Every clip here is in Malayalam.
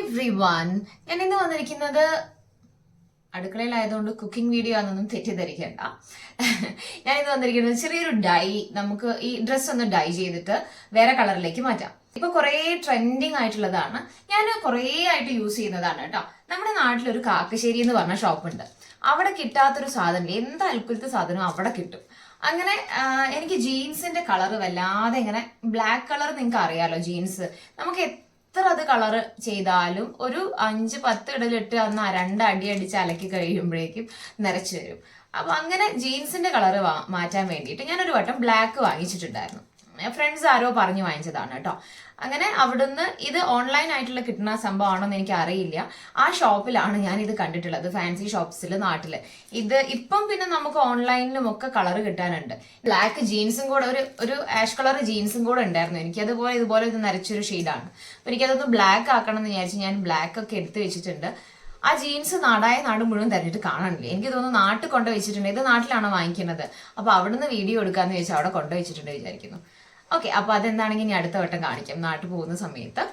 എവ്രി വൺ ഞാൻ ഇന്ന് വന്നിരിക്കുന്നത് അടുക്കളയിലായതുകൊണ്ട് കുക്കിംഗ് വീഡിയോ ആണെന്നൊന്നും തെറ്റിദ്ധരിക്കേണ്ട. ഞാൻ ഇന്ന് വന്നിരിക്കുന്നത് ചെറിയൊരു ഡൈ നമുക്ക് ഈ ഡ്രസ്സ് ഒന്ന് ഡൈ ചെയ്തിട്ട് വേറെ കളറിലേക്ക് മാറ്റാം. ഇപ്പൊ കുറേ ട്രെൻഡിങ് ആയിട്ടുള്ളതാണ്. ഞാൻ കുറേ ആയിട്ട് യൂസ് ചെയ്യുന്നതാണ് കേട്ടോ. നമ്മുടെ നാട്ടിലൊരു കാക്കശ്ശേരി എന്ന് പറഞ്ഞ ഷോപ്പ് ഉണ്ട്. അവിടെ കിട്ടാത്തൊരു സാധനം എന്ത് അൽക്കുലത്തെ സാധനവും അവിടെ കിട്ടും. അങ്ങനെ എനിക്ക് ജീൻസിന്റെ കളർ വല്ലാതെ ഇങ്ങനെ ബ്ലാക്ക് കളർ നിങ്ങൾക്ക് അറിയാലോ ജീൻസ് നമുക്ക് എത്ര അത് കളർ ചെയ്താലും ഒരു അഞ്ച് പത്ത് ഇടലിട്ട് അന്ന് രണ്ട് അടി അടിച്ച് അലക്കി കഴിയുമ്പോഴേക്കും നിറച്ചു വരും. അപ്പൊ അങ്ങനെ ജീൻസിന്റെ കളർ മാറ്റാൻ വേണ്ടിയിട്ട് ഞാനൊരു വട്ടം ബ്ലാക്ക് വാങ്ങിച്ചിട്ടുണ്ടായിരുന്നു. ഫ്രണ്ട്സ് ആരോ പറഞ്ഞു വാങ്ങിച്ചതാണ് കേട്ടോ. അങ്ങനെ അവിടുന്ന് ഇത് ഓൺലൈൻ ആയിട്ടുള്ള കിട്ടുന്ന സംഭവമാണോന്ന് എനിക്ക് അറിയില്ല. ആ ഷോപ്പിലാണ് ഞാൻ ഇത് കണ്ടിട്ടുള്ളത് ഫാൻസി ഷോപ്സിൽ നാട്ടിൽ. ഇത് ഇപ്പം പിന്നെ നമുക്ക് ഓൺലൈനിലും ഒക്കെ കളർ കിട്ടാനുണ്ട്. ബ്ലാക്ക് ജീൻസും കൂടെ ഒരു ഒരു ആഷ് കളർ ജീൻസും കൂടെ ഉണ്ടായിരുന്നു എനിക്ക്. അതുപോലെ ഇതുപോലെ ഇത് നരച്ചൊരു ഷെയ്ഡാണ് അപ്പൊ എനിക്കതൊന്ന് ബ്ലാക്ക് ആക്കണം എന്ന് വിചാരിച്ച് ഞാൻ ബ്ലാക്ക് ഒക്കെ എടുത്ത് വെച്ചിട്ടുണ്ട്. ആ ജീൻസ് നാടായ നാട് മുഴുവൻ തെരഞ്ഞിട്ട് കാണാനില്ല. എനിക്ക് തോന്നുന്നു നാട്ടിൽ കൊണ്ടുവച്ചിട്ടുണ്ട് ഇത് നാട്ടിലാണോ വാങ്ങിക്കുന്നത്? അപ്പൊ അവിടുന്ന് വീഡിയോ എടുക്കാന്ന് ചോദിച്ചാൽ അവിടെ കൊണ്ടുവച്ചിട്ടുണ്ട് വിചാരിക്കുന്നു. ഓക്കെ അപ്പൊ അതെന്താണെങ്കിൽ ഇനി അടുത്ത വട്ടം കാണിക്കാം. നാട്ടിൽ പോകുന്ന സമയത്ത്.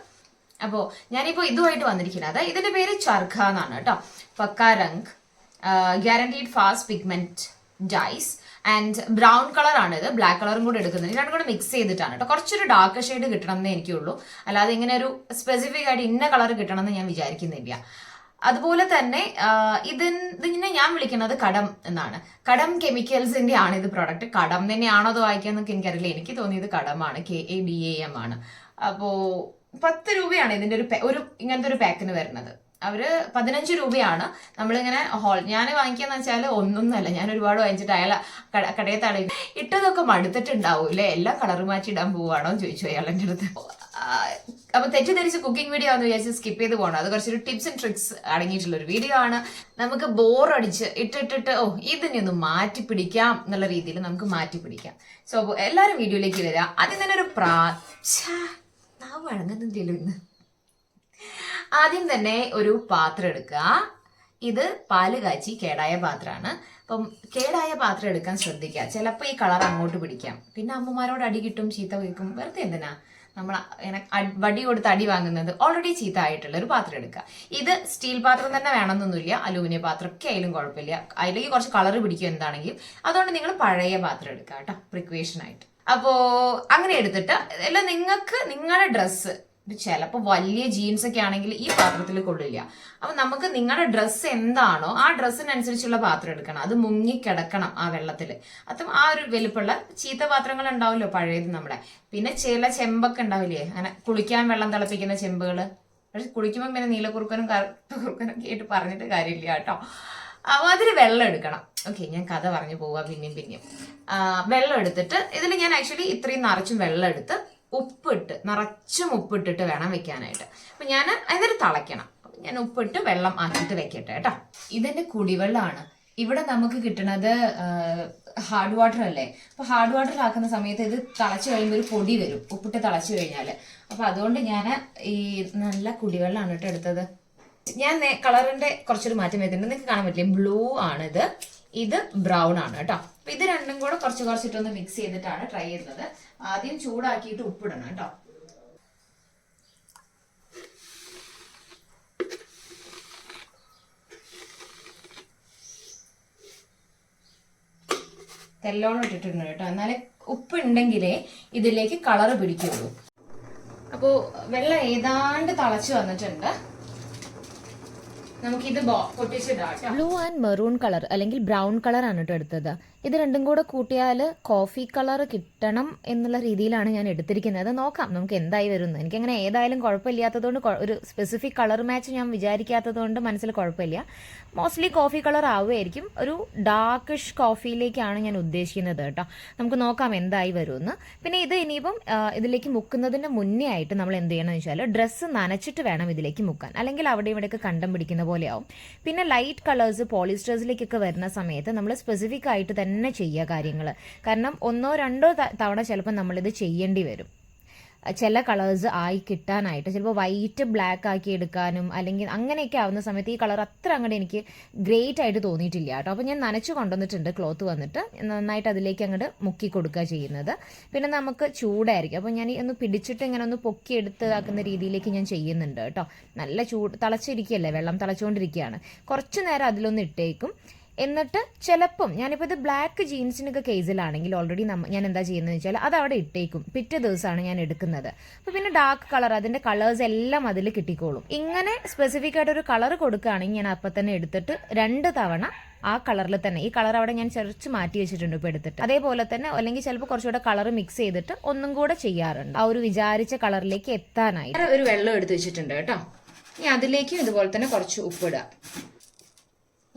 അപ്പോ ഞാനിപ്പോ ഇതുമായിട്ട് വന്നിരിക്കുന്നത്. ഇതിന്റെ പേര് ചർഖ എന്നാണ് കേട്ടോ. പക്ക രംഗ് guaranteed fast pigment dyes and brown colour ആണ് ഇത്. ബ്ലാക്ക് കളറും കൂടെ എടുക്കുന്നത്. രണ്ടും കൂടെ മിക്സ് ചെയ്തിട്ടാണ് കേട്ടോ. കുറച്ചൊരു ഡാർക്ക് ഷെയ്ഡ് കിട്ടണം എന്നേ എനിക്കുള്ളൂ. അല്ലാതെ ഇങ്ങനെ ഒരു സ്പെസിഫിക് ആയിട്ട് ഇന്ന കളർ കിട്ടണം എന്ന് ഞാൻ വിചാരിക്കുന്നില്ല. അതുപോലെ തന്നെ ഇതിൻ ഇതിനെ ഞാൻ വിളിക്കുന്നത് കടം എന്നാണ്. കടം കെമിക്കൽസിന്റെ ആണ് ഇത് പ്രോഡക്റ്റ് കടം തന്നെയാണോ അത് വായിക്കാന്നൊക്കെ എനിക്കറിയില്ല. എനിക്ക് തോന്നിയത് കടമാണ്. K A D A M ആണ്. അപ്പോ പത്ത് രൂപയാണ് ഇതിന്റെ ഒരു ഒരു ഇങ്ങനത്തെ ഒരു പാക്കിന് വരുന്നത്. അവർ പതിനഞ്ച് രൂപയാണ്. നമ്മളിങ്ങനെ ഹോൾ ഞാൻ വാങ്ങിക്കാന്ന് വെച്ചാൽ ഒന്നൊന്നല്ല ഞാൻ ഒരുപാട് വാങ്ങിച്ചിട്ട് അയാൾ കടയെ ഇട്ടതൊക്കെ ഇട്ടതൊക്കെ അല്ലേ എല്ലാ കളർ മാറ്റി ഇടാൻ എന്ന് ചോദിച്ചു അയാൾ എന്റെ അടുത്ത്. അപ്പൊ തെറ്റിദ്ധരിച്ച് കുക്കിംഗ് വീഡിയോ ആണെന്ന് വിചാരിച്ച് സ്കിപ്പ് ചെയ്ത് പോകണം അത് കുറച്ചൊരു ടിപ്സ് ആൻഡ് ട്രിക്സ് അടങ്ങിയിട്ടുള്ള ഒരു വീഡിയോ ആണ്. നമുക്ക് ബോറടിച്ച് ഇട്ടിട്ടിട്ട് ഓ ഇതിനെ ഒന്ന് മാറ്റി പിടിക്കാം എന്നുള്ള രീതിയിൽ നമുക്ക് മാറ്റി പിടിക്കാം. സോ എല്ലാവരും വീഡിയോയിലേക്ക് വരാം. ആദ്യം തന്നെ ഒരു പ്രാ നാവ് വഴങ്ങുന്നില്ലല്ലോ ഇന്ന്. ആദ്യം തന്നെ ഒരു പാത്രം എടുക്കുക. ഇത് പാൽ കാച്ചി കേടായ പാത്രമാണ്. അപ്പം കേടായ പാത്രം എടുക്കാൻ ശ്രദ്ധിക്കുക. ചിലപ്പോൾ ഈ കളർ അങ്ങോട്ട് പിടിക്കാം. പിന്നെ അമ്മമാരോട് അടി കിട്ടും ചീത്ത കേൾക്കും. വെറുതെ എന്തിനാ? നമ്മൾ വടി കൊടുത്ത് അടി വാങ്ങുന്നത് ഓൾറെഡി ചീത്ത ആയിട്ടുള്ള ഒരു പാത്രം എടുക്കുക. ഇത് സ്റ്റീൽ പാത്രം തന്നെ വേണമെന്നൊന്നുമില്ല. അലൂമിനിയം പാത്രം ഒക്കെ ആയാലും കുഴപ്പമില്ല. അതിലേക്ക് കുറച്ച് കളർ പിടിക്കും എന്താണെങ്കിലും. അതുകൊണ്ട് നിങ്ങൾ പഴയ പാത്രം എടുക്കുക കേട്ടോ. പ്രിക്വേഷൻ ആയിട്ട്. അപ്പോ അങ്ങനെ എടുത്തിട്ട് അല്ല നിങ്ങൾക്ക് നിങ്ങളുടെ ഡ്രസ്സ് ചിലപ്പോൾ വലിയ ജീൻസ് ഒക്കെ ആണെങ്കിൽ ഈ പാത്രത്തിൽ കൊള്ളില്ല. അപ്പൊ നമുക്ക് നിങ്ങളുടെ ഡ്രസ്സ് എന്താണോ ആ ഡ്രസ്സിനനുസരിച്ചുള്ള പാത്രം എടുക്കണം. അത് മുങ്ങി കിടക്കണം ആ വെള്ളത്തിൽ അതും ആ ഒരു വലുപ്പമുള്ള ചീത്ത പാത്രങ്ങൾ ഉണ്ടാവുമല്ലോ പഴയത് നമ്മുടെ. പിന്നെ ചില ചെമ്പൊക്കെ ഉണ്ടാവില്ലേ? അങ്ങനെ കുളിക്കാൻ വെള്ളം തിളപ്പിക്കുന്ന ചെമ്പുകൾ പക്ഷെ കുളിക്കുമ്പോൾ പിന്നെ നീലക്കുറുക്കനും കറുത്ത കുറുക്കനും ഒക്കെ ആയിട്ട് പറഞ്ഞിട്ട് കാര്യമില്ല കേട്ടോ. അപ്പോൾ അതിൽ വെള്ളം എടുക്കണം. ഓക്കെ ഞാൻ കഥ പറഞ്ഞു പോവാ. പിന്നെയും പിന്നെയും. വെള്ളം എടുത്തിട്ട് ഇതിൽ ഞാൻ ആക്ച്വലി ഇത്രയും നിറച്ചും വെള്ളം എടുത്ത് ഉപ്പിട്ട് നിറച്ചും ഉപ്പിട്ടിട്ട് വേണം വെക്കാനായിട്ട്. അപ്പൊ ഞാൻ അതിനൊരു തിളയ്ക്കണം. ഞാൻ ഉപ്പിട്ട് വെള്ളം ആക്കിയിട്ട് വെക്കട്ടെ കേട്ടോ. ഇതെന്റെ കുടിവെള്ളമാണ് ഇവിടെ നമുക്ക് കിട്ടണത് ഹാർഡ് വാട്ടർ അല്ലേ? അപ്പൊ ഹാർഡ് വാട്ടർ ആക്കുന്ന സമയത്ത് ഇത് തളച്ചു കഴിയുമ്പോൾ ഒരു പൊടി വരും. ഉപ്പിട്ട് തളച്ചു കഴിഞ്ഞാൽ അപ്പൊ അതുകൊണ്ട് ഞാൻ ഈ നല്ല കുടിവെള്ളമാണ് കേട്ടോ എടുത്തത്. ഞാൻ കളറിന്റെ കുറച്ചൊരു മാറ്റം വരുന്നുണ്ട്. നിങ്ങൾക്ക് കാണാൻ പറ്റില്ല? ബ്ലൂ ആണിത്. ഇത് ബ്രൗൺ ആണ് കേട്ടോ. അപ്പൊ ഇത് രണ്ടും കൂടെ കുറച്ച് കുറച്ചിട്ടൊന്ന് മിക്സ് ചെയ്തിട്ടാണ് ട്രൈ ചെയ്യുന്നത്. ആദ്യം ചൂടാക്കിയിട്ട് ഉപ്പിടണം കേട്ടോ. തെല്ലോണം ഇട്ടിട്ടുണ്ട് കേട്ടോ. എന്നാലേ ഉപ്പ് ഉണ്ടെങ്കിലേ ഇതിലേക്ക് കളറ് പിടിക്കുള്ളൂ. അപ്പോൾ വെള്ളം ഏതാണ്ട് തളച്ചു വന്നിട്ടുണ്ട്. നമുക്കിത് പൊട്ടിച്ചിടാം ബ്ലൂ ആൻഡ് മെറൂൺ കളർ അല്ലെങ്കിൽ ബ്രൗൺ കളർ ആണ് കേട്ടോ എടുത്തത്. ഇത് രണ്ടും കൂടെ കൂട്ടിയാൽ കോഫി കളർ കിട്ടണം എന്നുള്ള രീതിയിലാണ് ഞാൻ എടുത്തിരിക്കുന്നത്. നോക്കാം. നമുക്ക് എന്തായി വരുന്നു എനിക്കങ്ങനെ ഏതായാലും കുഴപ്പമില്ലാത്തതുകൊണ്ട് ഒരു സ്പെസിഫിക് കളർ മാച്ച് ഞാൻ വിചാരിക്കാത്തതുകൊണ്ട് മനസ്സിൽ കുഴപ്പമില്ല. മോസ്റ്റ്ലി കോഫി കളർ ആവുമായിരിക്കും. ഒരു ഡാർക്കിഷ് കോഫിയിലേക്കാണ് ഞാൻ ഉദ്ദേശിക്കുന്നത് കേട്ടോ. നമുക്ക് നോക്കാം എന്തായി വരുമെന്ന്. പിന്നെ ഇത് ഇനിയിപ്പം ഇതിലേക്ക് മുക്കുന്നതിന് മുന്നേ ആയിട്ട് നമ്മൾ എന്ത് ചെയ്യണമെന്ന് വെച്ചാൽ ഡ്രസ്സ് നനച്ചിട്ട് വേണം ഇതിലേക്ക് മുക്കാൻ. അല്ലെങ്കിൽ അവിടെ ഇവിടെയൊക്കെ കണ്ടം പിടിക്കുന്ന പോലെയാവും പിന്നെ ലൈറ്റ് കളേഴ്സ് പോളിസ്റ്റേഴ്സിലേക്കൊക്കെ വരുന്ന സമയത്ത് നമ്മൾ സ്പെസിഫിക് ആയിട്ട് തന്നെ ചെയ്യുക കാര്യങ്ങൾ കാരണം ഒന്നോ രണ്ടോ തവണ ചിലപ്പോൾ നമ്മളിത് ചെയ്യേണ്ടി വരും. ചില കളേഴ്സ് ആയി കിട്ടാനായിട്ട്. ചിലപ്പോൾ വൈറ്റ് ബ്ലാക്ക് ആക്കി എടുക്കാനും അല്ലെങ്കിൽ അങ്ങനെയൊക്കെ ആവുന്ന സമയത്ത് ഈ കളർ അത്ര അങ്ങോട്ട് എനിക്ക് ഗ്രേറ്റ് ആയിട്ട് തോന്നിയിട്ടില്ല കേട്ടോ. അപ്പോൾ ഞാൻ നനച്ച് കൊണ്ടുവന്നിട്ടുണ്ട് ക്ലോത്ത് വന്നിട്ട്. നന്നായിട്ട് അതിലേക്ക് അങ്ങോട്ട് മുക്കി കൊടുക്കുക ചെയ്യുന്നത്. പിന്നെ നമുക്ക് ചൂടായിരിക്കും. അപ്പോൾ ഞാൻ ഒന്ന് പിടിച്ചിട്ട് ഇങ്ങനെ ഒന്ന് പൊക്കി എടുത്താക്കുന്ന രീതിയിലേക്ക് ഞാൻ ചെയ്യുന്നുണ്ട് കേട്ടോ. നല്ല ചൂട് തിളച്ചിരിക്കുകയല്ലേ വെള്ളം തിളച്ചുകൊണ്ടിരിക്കുകയാണ് കുറച്ച് നേരം അതിലൊന്ന് ഇട്ടേക്കും. എന്നിട്ട് ചിലപ്പം ഞാനിപ്പോൾ ഇത് ബ്ലാക്ക് ജീൻസിനൊക്കെ കേസിലാണെങ്കിൽ ഓൾറെഡി ഞാൻ എന്താ ചെയ്യുന്നത് വെച്ചാൽ അത് അവിടെ ഇട്ടേക്കും. പിറ്റേ ദിവസമാണ് ഞാൻ എടുക്കുന്നത്. അപ്പോൾ പിന്നെ ഡാർക്ക് കളർ അതിന്റെ കളേഴ്സ് എല്ലാം അതിൽ കിട്ടിക്കോളും. ഇങ്ങനെ സ്പെസിഫിക് ആയിട്ട് ഒരു കളർ കൊടുക്കുകയാണെങ്കിൽ ഞാൻ അപ്പം തന്നെ എടുത്തിട്ട് രണ്ട് തവണ ആ കളറിൽ തന്നെ ഈ കളർ അവിടെ ഞാൻ ചെറിച്ച് മാറ്റി വെച്ചിട്ടുണ്ട് ഇപ്പോൾ എടുത്തിട്ട്. അതേപോലെ തന്നെ അല്ലെങ്കിൽ ചിലപ്പോൾ കുറച്ചുകൂടെ കളർ മിക്സ് ചെയ്തിട്ട് ഒന്നും കൂടെ ചെയ്യാറുണ്ട്. ആ ഒരു വിചാരിച്ച കളറിലേക്ക് എത്താനായി ഒരു വെള്ളം എടുത്ത് വെച്ചിട്ടുണ്ട് കേട്ടോ. ഇനി അതിലേക്കും ഇതുപോലെ തന്നെ കുറച്ച് ഉപ്പിടുക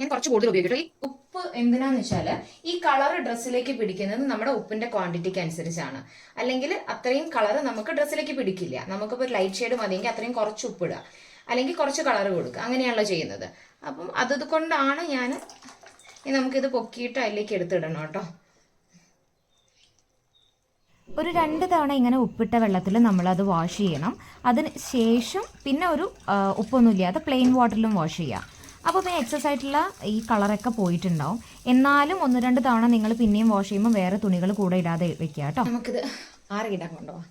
ഞാൻ കുറച്ച് കൂടുതൽ ഉപയോഗിക്കും ഈ ഉപ്പ് എന്തിനാന്ന് വെച്ചാൽ ഈ കളർ ഡ്രസ്സിലേക്ക് പിടിക്കുന്നത് നമ്മുടെ ഉപ്പിന്റെ ക്വാണ്ടിറ്റിക്ക് അനുസരിച്ചാണ്. അല്ലെങ്കിൽ അത്രയും കളർ നമുക്ക് ഡ്രസ്സിലേക്ക് പിടിക്കില്ല. നമുക്കിപ്പോൾ ലൈറ്റ് ഷെയ്ഡ് മതിയെങ്കിൽ അത്രയും കുറച്ച് ഉപ്പിടുക അല്ലെങ്കിൽ കുറച്ച് കളർ കൊടുക്കുക. അങ്ങനെയാണല്ലോ ചെയ്യുന്നത്. അപ്പം അതുകൊണ്ടാണ് ഞാൻ നമുക്കിത് പൊക്കിയിട്ട് അതിലേക്ക് എടുത്തിടണം കേട്ടോ. ഒരു രണ്ട് തവണ ഇങ്ങനെ ഉപ്പിട്ട വെള്ളത്തിൽ നമ്മളത് വാഷ് ചെയ്യണം. അതിന് ശേഷം പിന്നെ ഒരു ഉപ്പൊന്നുമില്ലാതെ പ്ലെയിൻ വാട്ടറിലും വാഷ് ചെയ്യാം. അപ്പോൾ പിന്നെ എക്സസ് ആയിട്ടുള്ള ഈ കളറൊക്കെ പോയിട്ടുണ്ടാവും. എന്നാലും ഒന്ന് രണ്ട് തവണ നിങ്ങൾ പിന്നെയും വാഷ് ചെയ്യുമ്പോൾ വേറെ തുണികൾ കൂടെ ഇടാതെ വെക്കുക കേട്ടോ. നമുക്കിത് ആറിയിടാൻ കൊണ്ടുപോകാം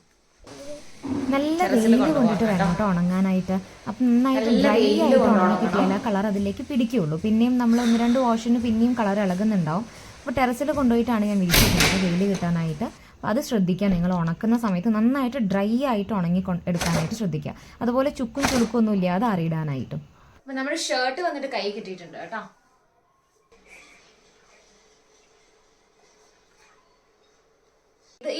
നല്ല വെയിൽ കൊണ്ടിട്ട് വേണം കേട്ടോ ഉണങ്ങാനായിട്ട്. അപ്പം നന്നായിട്ട് ഡ്രൈ ആയിട്ട് ഉണങ്ങി കിട്ടിയാൽ ആ കളർ അതിലേക്ക് പിടിക്കുകയുള്ളൂ. പിന്നെയും നമ്മൾ ഒന്ന് രണ്ട് വാഷിന് പിന്നെയും കളർ ഇളകുന്നുണ്ടാവും. അപ്പോൾ ടെറസിൽ കൊണ്ടുപോയിട്ടാണ് ഞാൻ വിരിച്ചിരിക്കുന്നത് വെയിൽ കിട്ടാനായിട്ട്. അപ്പോൾ അത് ശ്രദ്ധിക്കുക. നിങ്ങൾ ഉണക്കുന്ന സമയത്ത് നന്നായിട്ട് ഡ്രൈ ആയിട്ട് ഉണങ്ങി എടുക്കാനായിട്ട് ശ്രദ്ധിക്കുക. അതുപോലെ ചുക്കും ചുളുക്കും ഒന്നും ഇല്ലാതെ അറിയിടാനായിട്ടും അപ്പൊ നമ്മുടെ ഷർട്ട് വന്നിട്ട് കൈ കിട്ടിയിട്ടുണ്ട് കേട്ടോ.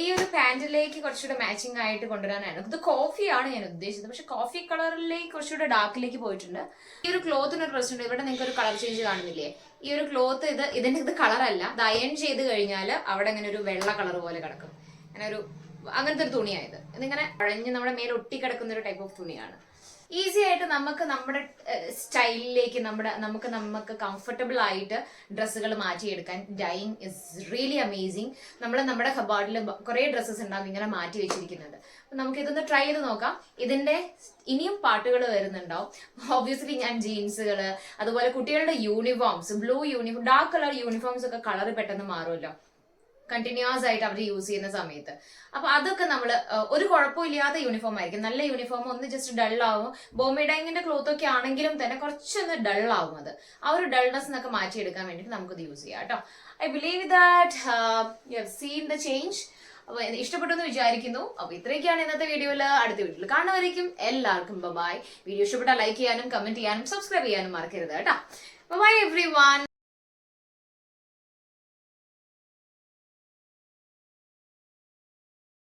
ഈ ഒരു പാന്റിലേക്ക് കുറച്ചുകൂടെ മാച്ചിങ് ആയിട്ട് കൊണ്ടുവരാനായിരുന്നു. ഇത് കോഫിയാണ് ഞാൻ ഉദ്ദേശിച്ചത്. പക്ഷെ കോഫി കളറിലേക്ക് കുറച്ചുകൂടെ ഡാർക്കിലേക്ക് പോയിട്ടുണ്ട്. ഈ ഒരു ക്ലോത്തിന് ഒരു പ്രശ്നമുണ്ട് ഇവിടെ നിങ്ങൾക്ക് ഒരു കളർ ചേഞ്ച് കാണുന്നില്ലേ? ഈ ഒരു ക്ലോത്ത് ഇത് ഇതിന്റെ ഇത് കളറല്ല ഇത് അയൺ ചെയ്ത് കഴിഞ്ഞാൽ അവിടെ ഇങ്ങനെ ഒരു വെള്ള കളർ പോലെ കിടക്കും. അങ്ങനെ ഒരു അങ്ങനത്തെ ഒരു തുണിയായത് ഇതിങ്ങനെ അഴഞ്ഞ് നമ്മുടെ മേൽ ഒട്ടിക്കിടക്കുന്ന ഒരു ടൈപ്പ് ഓഫ് തുണിയാണ്. ഈസി ആയിട്ട് നമുക്ക് നമ്മുടെ സ്റ്റൈലിലേക്ക് നമ്മുടെ നമുക്ക് നമുക്ക് കംഫർട്ടബിൾ ആയിട്ട് ഡ്രസ്സുകൾ മാറ്റിയെടുക്കാൻ ഡൈയിങ് ഇസ് റിയലി അമേസിങ് നമ്മൾ നമ്മുടെ കബാർഡിൽ കുറേ ഡ്രസ്സസ് ഉണ്ടാവും ഇങ്ങനെ മാറ്റി വെച്ചിരിക്കുന്നത്. അപ്പം നമുക്ക് ഇതൊന്ന് ട്രൈ ചെയ്ത് നോക്കാം. ഇതിന്റെ ഇനിയും പാട്ടുകൾ വരുന്നുണ്ടാവും. ഓബ്വിയസ്ലി ഞാൻ ജീൻസുകൾ അതുപോലെ കുട്ടികളുടെ uniforms blue uniform dark colour uniforms ഒക്കെ കളർ പെട്ടെന്ന് മാറുമല്ലോ. കണ്ടിന്യൂസ് ആയിട്ട് അവർ യൂസ് ചെയ്യുന്ന സമയത്ത്. അപ്പൊ അതൊക്കെ നമ്മൾ ഒരു കുഴപ്പമില്ലാത്ത യൂണിഫോം ആയിരിക്കും. നല്ല യൂണിഫോം ഒന്ന് ജസ്റ്റ് ഡൾ ആവും. ബോംബെ ഡൈങ്ങിന്റെ ക്ലോത്ത് ഒക്കെ ആണെങ്കിലും തന്നെ കുറച്ചൊന്ന് ഡൾ ആവും അത്. ആ ഒരു ഡൾനെസ് എന്നൊക്കെ മാറ്റിയെടുക്കാൻ വേണ്ടിയിട്ട് നമുക്കത് യൂസ് ചെയ്യാം കേട്ടോ. I believe that you have seen the change അപ്പൊ ഇഷ്ടപ്പെട്ടു എന്ന് വിചാരിക്കുന്നു. അപ്പൊ ഇത്രയൊക്കെയാണ് ഇന്നത്തെ വീഡിയോയിൽ അടുത്ത വീഡിയോയിൽ കാണുന്നവരേക്കും എല്ലാവർക്കും ബൈ വീഡിയോ ഇഷ്ടപ്പെട്ടാൽ ലൈക്ക് ചെയ്യാനും കമന്റ് ചെയ്യാനും സബ്സ്ക്രൈബ് ചെയ്യാനും മറക്കരുത് കേട്ടോ. By every one